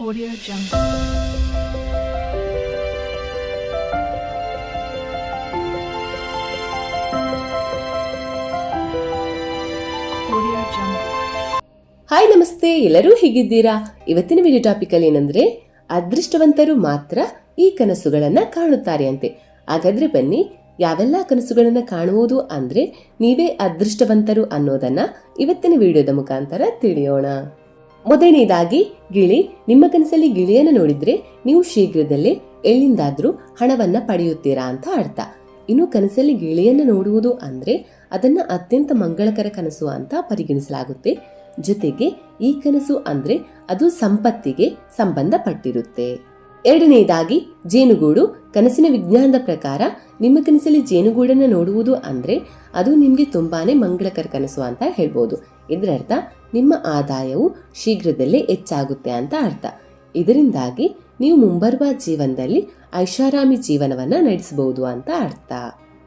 Audio Jungle. Hi ನಮಸ್ತೆ ಎಲ್ಲರೂ ಹೇಗಿದ್ದೀರಾ? ಇವತ್ತಿನ ವಿಡಿಯೋ ಟಾಪಿಕ್ ಅಲ್ಲಿ ಏನಂದ್ರೆ, ಅದೃಷ್ಟವಂತರು ಮಾತ್ರ ಈ ಕನಸುಗಳನ್ನ ಕಾಣುತ್ತಾರೆ ಅಂತೆ. ಹಾಗಾದ್ರೆ ಬನ್ನಿ, ಯಾವೆಲ್ಲ ಕನಸುಗಳನ್ನ ಕಾಣುವುದು ಅಂದ್ರೆ ನೀವೇ ಅದೃಷ್ಟವಂತರು ಅನ್ನೋದನ್ನ ಇವತ್ತಿನ ವಿಡಿಯೋದ ಮುಖಾಂತರ ತಿಳಿಯೋಣ. ಮೊದಲನೇದಾಗಿ, ಗಿಳಿ, ನಿಮ್ಮ ಕನಸಲ್ಲಿ ಗಿಳಿಯನ್ನು ನೋಡಿದ್ರೆ ನೀವು ಶೀಘ್ರದಲ್ಲೇ ಎಲ್ಲಿಂದಾದರೂ ಹಣವನ್ನ ಪಡೆಯುತ್ತೀರಾ ಅಂತ ಅರ್ಥ. ಇನ್ನು ಕನಸಲ್ಲಿ ಗಿಳಿಯನ್ನು ನೋಡುವುದು ಅಂದ್ರೆ ಅದನ್ನ ಅತ್ಯಂತ ಮಂಗಳಕರ ಕನಸು ಅಂತ ಪರಿಗಣಿಸಲಾಗುತ್ತೆ. ಜೊತೆಗೆ ಈ ಕನಸು ಅಂದ್ರೆ ಅದು ಸಂಪತ್ತಿಗೆ ಸಂಬಂಧಪಟ್ಟಿರುತ್ತೆ. ಎರಡನೇದಾಗಿ, ಜೇನುಗೂಡು, ಕನಸಿನ ವಿಜ್ಞಾನದ ಪ್ರಕಾರ ನಿಮ್ಮ ಕನಸಲ್ಲಿ ಜೇನುಗೂಡನ್ನು ನೋಡುವುದು ಅಂದ್ರೆ ಅದು ನಿಮಗೆ ತುಂಬಾನೇ ಮಂಗಳಕರ ಕನಸು ಅಂತ ಹೇಳ್ಬೋದು. ಇದರ ಅರ್ಥ ನಿಮ್ಮ ಆದಾಯವು ಶೀಘ್ರದಲ್ಲೇ ಹೆಚ್ಚಾಗುತ್ತೆ ಅಂತ ಅರ್ಥ. ಇದರಿಂದಾಗಿ ನೀವು ಮುಂಬರುವ ಜೀವನದಲ್ಲಿ ಐಷಾರಾಮಿ ಜೀವನವನ್ನ ನಡೆಸಬಹುದು ಅಂತ ಅರ್ಥ.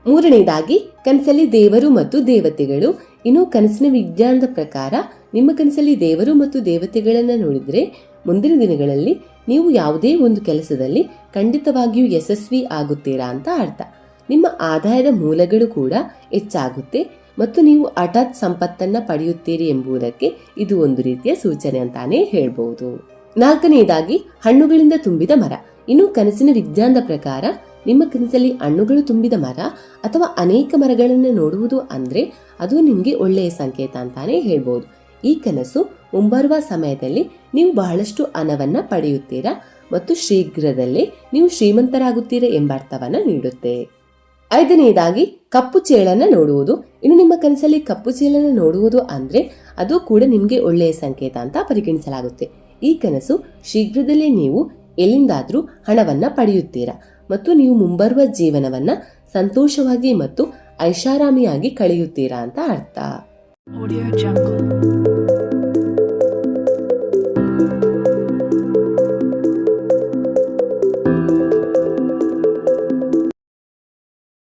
ಮೂರನೇದಾಗಿ, ಕನಸಲ್ಲಿ ದೇವರು ಮತ್ತು ದೇವತೆಗಳು. ಇನ್ನು ಕನಸಿನ ವಿಜ್ಞಾನದ ಪ್ರಕಾರ ನಿಮ್ಮ ಕನಸಲ್ಲಿ ದೇವರು ಮತ್ತು ದೇವತೆಗಳನ್ನು ನೋಡಿದ್ರೆ ಮುಂದಿನ ದಿನಗಳಲ್ಲಿ ನೀವು ಯಾವುದೇ ಒಂದು ಕೆಲಸದಲ್ಲಿ ಖಂಡಿತವಾಗಿಯೂ ಯಶಸ್ವಿ ಆಗುತ್ತೀರಾ ಅಂತ ಅರ್ಥ. ನಿಮ್ಮ ಆದಾಯದ ಮೂಲಗಳು ಕೂಡ ಹೆಚ್ಚಾಗುತ್ತೆ. ಮತ್ತು ನೀವು ಹಠಾತ್ ಸಂಪತ್ತನ್ನ ಪಡೆಯುತ್ತೀರಿ ಎಂಬುದಕ್ಕೆ ಇದು ಒಂದು ರೀತಿಯ ಸೂಚನೆ ಅಂತಾನೆ ಹೇಳಬಹುದು ನಾಲ್ಕನೆಯದಾಗಿ ಹಣ್ಣುಗಳಿಂದ ತುಂಬಿದ ಮರ. ಇನ್ನು ಕನಸಿನ ವಿಜ್ಞಾನದ ಪ್ರಕಾರ, ನಿಮ್ಮ ಕನಸಲ್ಲಿ ಹಣ್ಣುಗಳು ತುಂಬಿದ ಮರ ಅಥವಾ ಅನೇಕ ಮರಗಳನ್ನು ನೋಡುವುದು ಅಂದ್ರೆ ಅದು ನಿಮಗೆ ಒಳ್ಳೆಯ ಸಂಕೇತ ಅಂತಾನೆ ಹೇಳ್ಬೋದು. ಈ ಕನಸು ಮುಂಬರುವ ಸಮಯದಲ್ಲಿ ನೀವು ಬಹಳಷ್ಟು ಹಣವನ್ನ ಪಡೆಯುತ್ತೀರಾ ಮತ್ತು ಶೀಘ್ರದಲ್ಲೇ ನೀವು ಶ್ರೀಮಂತರಾಗುತ್ತೀರಾ ಎಂಬ ಅರ್ಥವನ್ನು ನೀಡುತ್ತೆ. ಐದನೆಯದಾಗಿ ಕಪ್ಪು ಚೇಳನ್ನ ನೋಡುವುದು. ಇನ್ನು ನಿಮ್ಮ ಕನಸಲ್ಲಿ ಕಪ್ಪು ಚೇಳನ್ನ ನೋಡುವುದು ಅಂದ್ರೆ ಅದು ಕೂಡ ನಿಮಗೆ ಒಳ್ಳೆಯ ಸಂಕೇತ ಅಂತ ಪರಿಗಣಿಸಲಾಗುತ್ತೆ. ಈ ಕನಸು ಶೀಘ್ರದಲ್ಲೇ ನೀವು ಎಲ್ಲಿಂದಾದ್ರೂ ಹಣವನ್ನ ಪಡೆಯುತ್ತೀರಾ ಮತ್ತು ನೀವು ಮುಂಬರುವ ಜೀವನವನ್ನ ಸಂತೋಷವಾಗಿ ಮತ್ತು ಐಷಾರಾಮಿಯಾಗಿ ಕಳೆಯುತ್ತೀರಾ ಅಂತ ಅರ್ಥ.